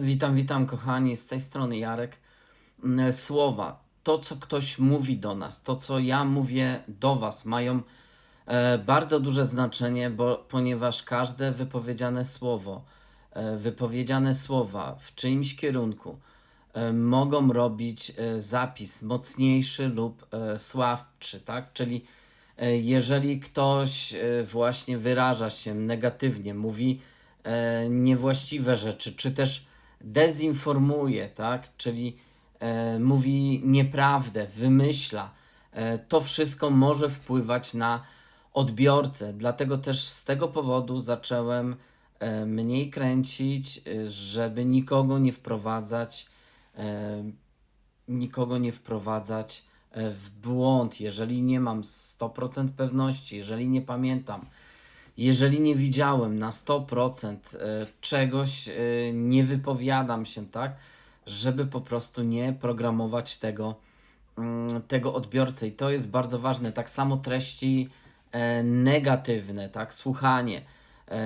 Witam, witam kochani, z tej strony Jarek. Mm, Słowa, to co ktoś mówi do nas, to co ja mówię do Was, mają e, bardzo duże znaczenie, bo, ponieważ każde wypowiedziane słowo, e, wypowiedziane słowa w czyimś kierunku e, mogą robić zapis mocniejszy lub słabszy, tak? Czyli jeżeli ktoś właśnie wyraża się negatywnie, mówi e, niewłaściwe rzeczy, czy też dezinformuje, tak? Czyli e, mówi nieprawdę, wymyśla, e, to wszystko może wpływać na odbiorcę. Dlatego też z tego powodu zacząłem e, mniej kręcić, e, żeby nikogo nie wprowadzać, e, nikogo nie wprowadzać e, w błąd, jeżeli nie mam 100% pewności, jeżeli nie pamiętam, jeżeli nie widziałem na 100% e, czegoś, e, nie wypowiadam się, tak, żeby po prostu nie programować tego, mm, tego odbiorcy. I to jest bardzo ważne. Tak samo treści e, negatywne, tak, słuchanie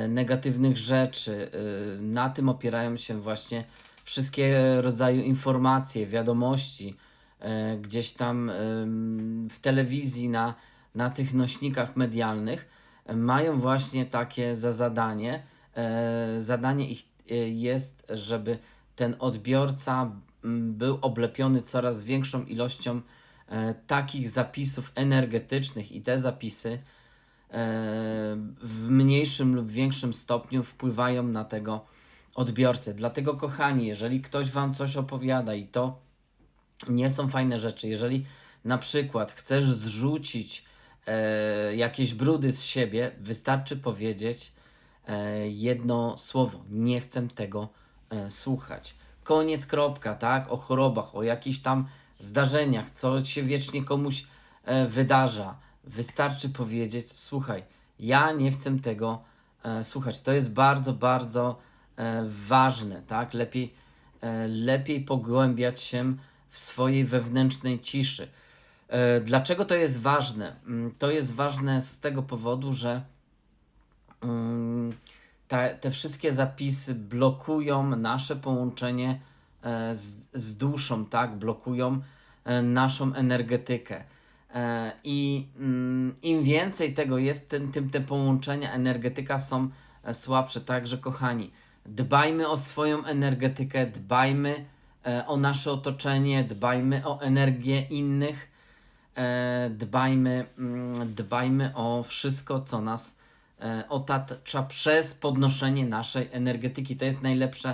negatywnych rzeczy. Na tym opierają się właśnie wszystkie rodzaju informacje, wiadomości, gdzieś tam w telewizji, na, na tych nośnikach medialnych mają właśnie takie za zadanie. E, Zadanie ich e, jest, żeby ten odbiorca był oblepiony coraz większą ilością e, takich zapisów energetycznych i te zapisy w mniejszym lub większym stopniu wpływają na tego odbiorcę. Dlatego, kochani, jeżeli ktoś Wam coś opowiada i to nie są fajne rzeczy, jeżeli na przykład chcesz zrzucić e, jakieś brudy z siebie, wystarczy powiedzieć e, jedno słowo: Nie chcę tego e, słuchać. Koniec, kropka, tak? O chorobach, o jakichś tam zdarzeniach, co się wiecznie komuś e, wydarza. Wystarczy powiedzieć: Słuchaj, ja nie chcę tego e, słuchać. To jest bardzo, bardzo e, ważne, tak? Lepiej, e, lepiej pogłębiać się w swojej wewnętrznej ciszy. E, Dlaczego to jest ważne? Mm, To jest ważne z tego powodu, że mm, te, te wszystkie zapisy blokują nasze połączenie e, z, z duszą, tak? Blokują e, naszą energetykę. I mm, im więcej tego jest, tym, tym te połączenia energetyka są słabsze. Także, kochani, dbajmy o swoją energetykę, dbajmy o nasze otoczenie, dbajmy o energię innych, dbajmy, mm, dbajmy o wszystko, co nas e, otacza przez podnoszenie naszej energetyki. To jest najlepsze